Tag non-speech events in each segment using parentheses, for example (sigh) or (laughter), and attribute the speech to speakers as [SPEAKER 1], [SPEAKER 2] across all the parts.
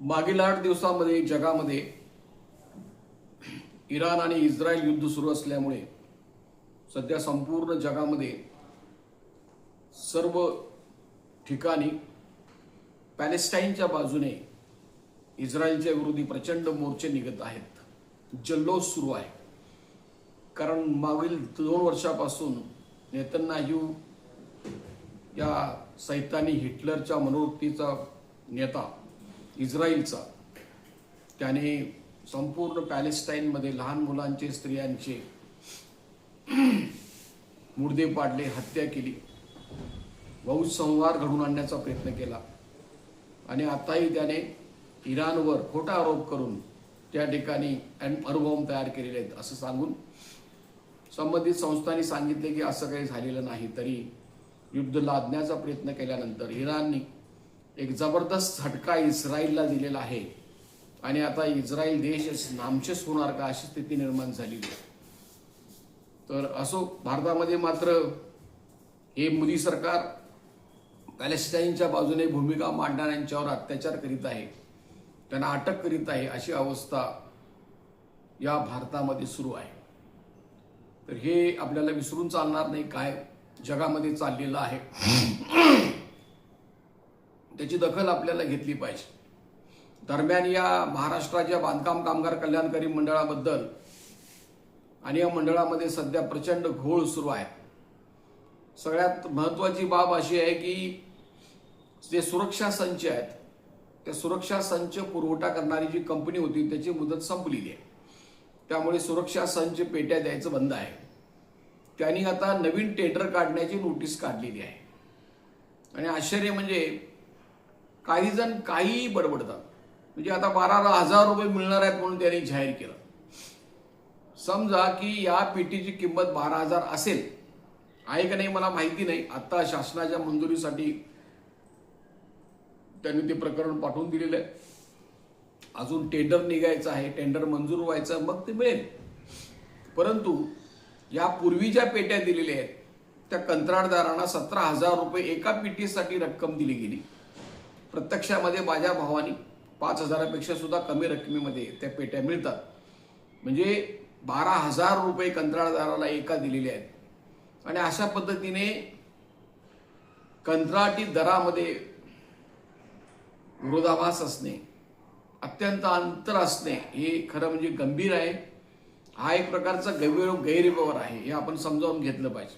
[SPEAKER 1] मागील आठ दिवसामध्ये जगामध्ये इराण आणि इस्रायल युद्ध सुरू असल्यामुळे सध्या संपूर्ण जगामध्ये सर्व ठिकाणी पॅलेस्टाईनच्या बाजूने इस्रायलच्या विरोधी प्रचंड मोर्चे निघत आहेत. जल्लोष सुरू आहे. कारण मागील दोन वर्षापासून नेतन्याहू या सैतानी हिटलरच्या मनोवृत्तीचा नेता इस्रायलचा. त्याने संपूर्ण पॅलेस्टाईनमध्ये लहान मुलांचे स्त्रियांचे मुर्दे पाडले हत्या केली. बहुसंहार घडून आणण्याचा प्रयत्न केला. आणि आताही त्याने इराणवर खोटा आरोप करून त्या ठिकाणी अणुबॉम्ब तयार केलेले आहेत असं सांगून संबंधित संस्थांनी सांगितले की असं काही झालेलं नाही तरी युद्ध लादण्याचा प्रयत्न केल्यानंतर इराणनी एक जबरदस्त झटका इस्रायलला दिलेला आहे. आणि आता इस्रायल देश नामशेष होणार का अशी स्थिती निर्माण झालेली आहे. तर असो भारतामध्ये मात्र हे मोदी सरकार पॅलेस्टाईनच्या बाजूने भूमिका मांडणाऱ्यांच्यावर अत्याचार करीत आहे. त्यांना अटक करीत आहे अशी अवस्था या भारतामध्ये सुरू आहे. तर हे आपल्याला विसरून चालणार नाही काय जगामध्ये चाललेलं आहे. त्याची दखल आपल्याला घेतली पाहिजे. दरम्यान या महाराष्ट्राच्या बांधकाम कामगार कल्याणकारी मंडळाबद्दल आणि या मंडळामध्ये सध्या प्रचंड घोळ सुरू आहे. सगळ्यात महत्त्वाची बाब अशी आहे की जे सुरक्षा संच आहेत त्या सुरक्षा संच पुरवठा करणारी जी कंपनी होती त्याची मुदत संपलेली आहे. त्यामुळे सुरक्षा संच पेट्या द्यायचं बंद आहे. त्यांनी आता नवीन टेंडर काढण्याची नोटीस काढलेली आहे. आणि आश्चर्य म्हणजे काही जण काहीही बडबडतात. म्हणजे आता बारा हजार रुपये मिळणार आहेत म्हणून त्यांनी जाहीर केलं. समजा की या पेटीची किंमत बारा हजार असेल. आहे का नाही मला माहिती नाही. आता शासनाच्या मंजुरीसाठी त्यांनी ते प्रकरण पाठवून दिलेलं आहे. अजून टेंडर निघायचं आहे. टेंडर मंजूर व्हायचं मग ते मिळेल. परंतु या पूर्वी ज्या पेट्या दिलेल्या आहेत त्या कंत्राटदारांना सतरा हजार रुपये एका पेटीसाठी रक्कम दिली गेली. प्रत्यक्षामध्ये माझ्या भावानी पाच हजारापेक्षा सुद्धा कमी रकमेमध्ये त्या पेट्या मिळतात. म्हणजे बारा हजार रुपये कंत्राटदाराला एका दिलेले आहेत. आणि अशा पद्धतीने कंत्राटी दरामध्ये विरोधाभास असणे अत्यंत अंतर असणे हे खरं म्हणजे गंभीर आहे. हा एक प्रकारचा गैर गैरव्यवहार आहे हे आपण समजावून घेतलं पाहिजे.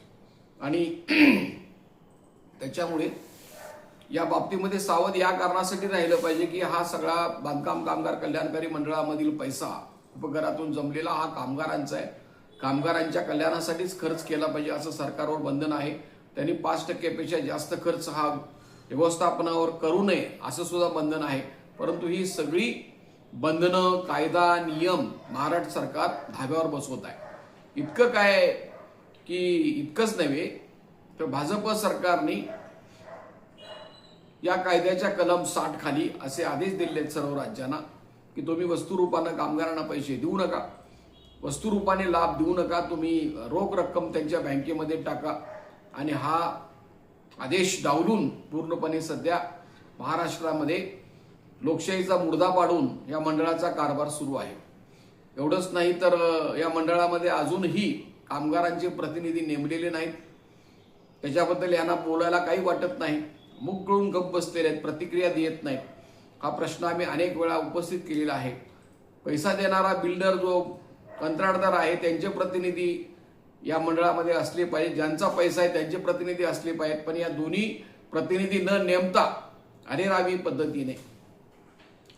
[SPEAKER 1] आणि (clears throat) त्याच्यामुळे या बाबतीमध्ये सावध या कारणासाठी राहिलं पाहिजे की हा सगळा बांधकाम कामगार कल्याणकारी मंडळामधील पैसा उपकरातून जमलेला हा कामगारांचा आहे. कामगारांच्या कल्याणासाठीच खर्च केला पाहिजे असं सरकारवर बंधन आहे. त्यांनी पाच टक्क्यापेक्षा जास्त खर्च हा व्यवस्थापनावर करू नये असं सुद्धा बंधन आहे. परंतु ही सगळी बंधनं कायदा नियम महाराष्ट्र सरकार धाब्यावर बसवत आहे. इतकं काय की इतकंच नव्हे तर भाजप सरकारने या कायद्याच्या कलम साठ खाली असे आदेश दिले आहेत सर्व राज्यांना की तुम्ही वस्तुरूपानं कामगारांना पैसे देऊ नका. वस्तुरूपाने लाभ देऊ नका तुम्ही रोख रक्कम त्यांच्या बँकेमध्ये टाका. आणि हा आदेश डावलून पूर्णपणे सध्या महाराष्ट्रामध्ये लोकशाहीचा मुर्दा पाडून या मंडळाचा कारभार सुरू आहे. एवढंच नाही तर या मंडळामध्ये अजूनही कामगारांचे प्रतिनिधी नेमलेले नाहीत. त्याच्याबद्दल यांना बोलायला काही वाटत नाही. मुख गळून गप्प बसलेले आहेत प्रतिक्रिया देत नाहीत. हा प्रश्न आम्ही अनेक वेळा उपस्थित केलेला आहे. पैसा देणारा बिल्डर जो कंत्राटदार आहे त्यांचे प्रतिनिधी या मंडळामध्ये असले पाहिजे. ज्यांचा पैसा आहे त्यांचे प्रतिनिधी असले पाहिजेत. पण या दोन्ही प्रतिनिधी न नेमता अरेरावी पद्धतीने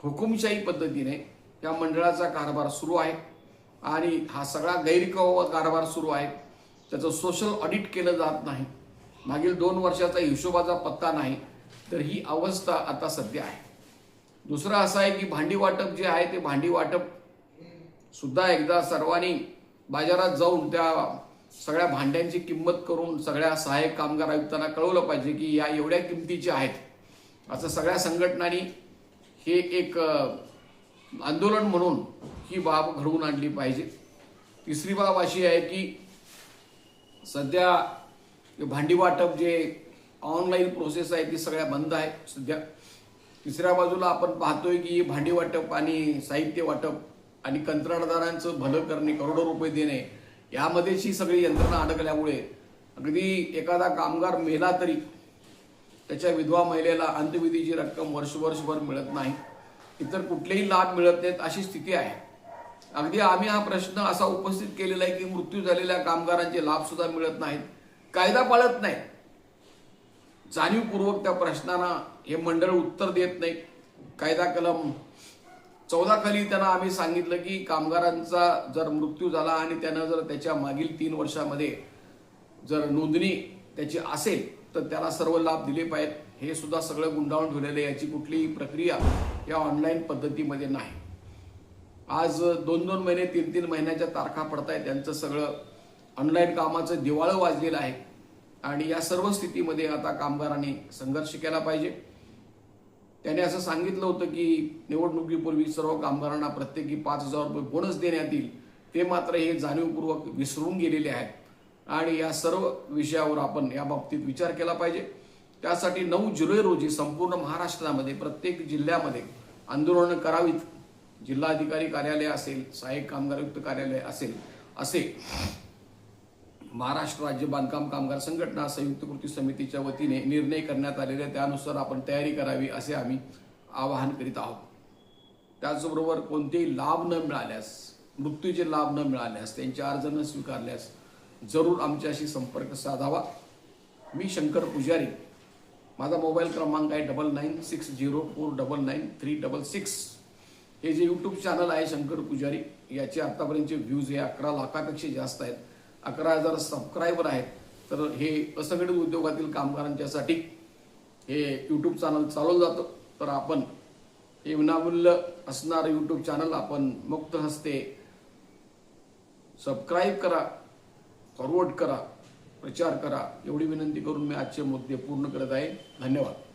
[SPEAKER 1] हुकुमशाही पद्धतीने या मंडळाचा कारभार सुरू आहे. आणि हा सगळा गैरकव कारभार सुरू आहे. त्याचं सोशल ऑडिट केलं जात नाही. मागील दोन वर्षाचा हिशोबाचा पत्ता नाही तर ही अवस्था आता सध्या आहे. दुसरं असं आहे की भांडी वाटप जे आहे ते भांडी वाटप सुद्धा एकदा सर्वांनी बाजारात जाऊन त्या सगळ्या भांड्यांची किंमत करून सगळ्या सहाय्यक कामगार आयुक्तांना कळवलं पाहिजे की या एवढ्या किमतीचे आहेत असं सगळ्या संघटनांनी हे एक आंदोलन म्हणून ही बाब घडवून आणली पाहिजे. तिसरी बाब अशी आहे की सध्या भांडी वाटप जे ऑनलाईन प्रोसेस आहे ती सगळ्या बंद आहे. सध्या तिसऱ्या बाजूला आपण पाहतोय की भांडी वाटप आणि साहित्य वाटप आणि कंत्राटदारांचं भलं करणे करोडो रुपये देणे यामध्येच ही सगळी यंत्रणा अडकल्यामुळे अगदी एखादा कामगार मेला तरी त्याच्या विधवा महिलेला अंत्यविधीची रक्कम वर्ष वर्षभर मिळत नाही. इतर कुठलेही लाभ मिळत नाहीत अशी स्थिती आहे. अगदी आम्ही हा प्रश्न असा उपस्थित केलेला आहे की मृत्यू झालेल्या कामगारांचे लाभसुद्धा मिळत नाहीत. कायदा पाळत नाही. जाणीवपूर्वक त्या प्रश्नांना हे मंडळ उत्तर देत नाही. कायदा कलम चौदा खाली त्यांना आम्ही सांगितलं की कामगारांचा जर मृत्यू झाला आणि त्यानं जर त्याच्या मागील तीन वर्षामध्ये जर नोंदणी त्याची असेल तर त्याला सर्व लाभ दिले पाहिजेत. हे सुद्धा सगळं गुंडाळून ठेवलेलं आहे. याची कुठलीही प्रक्रिया या ऑनलाईन पद्धतीमध्ये नाही. आज दोन दोन महिने तीन तीन महिन्याच्या तारखा पडतायत. त्यांचं सगळं ऑनलाईन कामाचं दिवाळं वाजलेलं आहे. आणि या सर्व स्थितीमध्ये आता कामगारांनी संघर्ष केला पाहिजे. त्याने असं सांगितलं होतं की निवडणुकीपूर्वी सर्व कामगारांना प्रत्येकी पाच हजार रुपये बोनस देण्यात येईल. ते मात्र हे जाणीवपूर्वक विसरून गेलेले आहेत. आणि या सर्व विषयावर आपण या बाबतीत विचार केला पाहिजे. त्यासाठी नऊ जुलै रोजी संपूर्ण महाराष्ट्रामध्ये प्रत्येक जिल्ह्यामध्ये आंदोलनं करावीत. जिल्हाधिकारी कार्यालय असेल सहाय्यक कामगार आयुक्त कार्यालय असेल असे महाराष्ट्र राज्य बांधकाम कामगार संघटना संयुक्त कृती समितीच्या वतीने निर्णय करण्यात आलेले आहे. त्यानुसार आपण तयारी करावी असे आम्ही आवाहन करीत आहोत. त्याचबरोबर कोणतेही लाभ न मिळाल्यास मृत्यूचे लाभ न मिळाल्यास त्यांचे अर्ज न स्वीकारल्यास जरूर आमच्याशी संपर्क साधावा. मी शंकर पुजारी. माझा मोबाईल क्रमांक आहे double nine six zero four double nine three double six. हे जे यूट्यूब चॅनल आहे शंकर पुजारी याचे आत्तापर्यंतचे व्ह्यूज हे अकरा लाखापेक्षा जास्त आहेत. अकरा हजार सबस्क्रायबर आहेत. तर हे असंघटित उद्योगातील कामगारांच्यासाठी हे यूट्यूब चॅनल चालवलं जातं. तर आपण हे विनामूल्य असणारं यूट्यूब चॅनल आपण मुक्त हस्ते सबस्क्राईब करा फॉरवर्ड करा प्रचार करा. एवढी विनंती करून मी आजचे मुद्दे पूर्ण करत आहे. धन्यवाद.